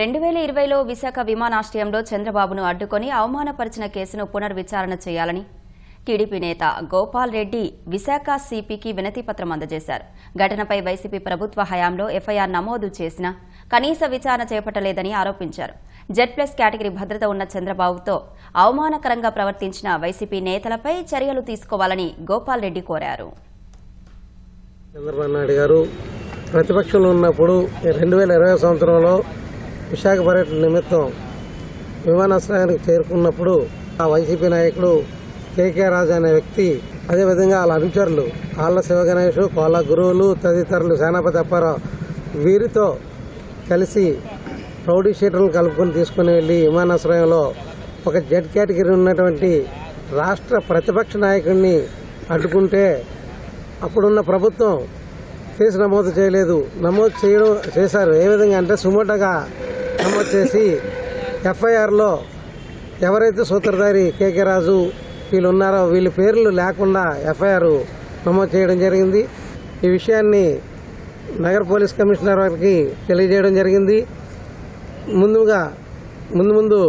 రెండు వేల ఇరవైలో విశాఖ విమానాశ్రయంలో చంద్రబాబును అడ్డుకొని అవమానపరిచిన కేసును పునర్విచారణ చేయాలని టీడీపీ నేత గోపాల్ రెడ్డి విశాఖ సిపికి వినతిపత్రం అందజేశారు. ఘటనపై వైసీపీ ప్రభుత్వ హయాంలో ఎఫ్ఐఆర్ నమోదు చేసిన కనీస విచారణ చేపట్టలేదని ఆరోపించారు. జెడ్ ప్లస్ కేటగిరీ భద్రత ఉన్న చంద్రబాబుతో అవమానకరంగా ప్రవర్తించిన వైసీపీ నేతలపై చర్యలు తీసుకోవాలని గోపాల్ రెడ్డి కోరారు. చంద్రబాబు నాయుడు గారు ప్రతిపక్షంలో ఉన్నప్పుడు రెండు వేల ఇరవై సంవత్సరంలో విశాఖ పర్యటన నిమిత్తం విమానాశ్రయానికి చేరుకున్నప్పుడు ఆ వైసీపీ నాయకుడు కేకే రాజు అనే వ్యక్తి అదేవిధంగా వాళ్ళ అనుచరులు ఆళ్ళ శివగణేష్ కోళ్ళ గురువులు తదితరులు సేనాపతి అప్పారావు వీరితో కలిసి రౌడీ షీటర్లు కలుపుకొని తీసుకుని వెళ్ళి విమానాశ్రయంలో ఒక జెడ్ కేటగిరీ ఉన్నటువంటి రాష్ట్ర ప్రతిపక్ష నాయకుడిని అడ్డుకుంటే అప్పుడున్న ప్రభుత్వం కేసు నమోదు చేయలేదు. నమోదు చేయడం చేశారు. ఏ విధంగా అంటే సుమోటగా నమోదు చేసి ఎఫ్ఐఆర్లో ఎవరైతే సూత్రధారి కేకే రాజు వీళ్ళు ఉన్నారో వీళ్ళ పేర్లు లేకుండా ఎఫ్ఐఆర్ నమోదు చేయడం జరిగింది. ఈ విషయాన్ని నగర పోలీస్ కమిషనర్ వారికి తెలియజేయడం జరిగింది. ముందుగా ముందు ముందు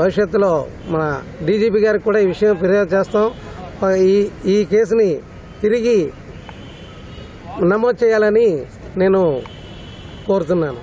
భవిష్యత్తులో మన డీజీపీ గారికి కూడా ఈ విషయం ఫిర్యాదు చేస్తాం. ఈ ఈ కేసుని తిరిగి నమోదు చేయాలని నేను కోరుతున్నాను.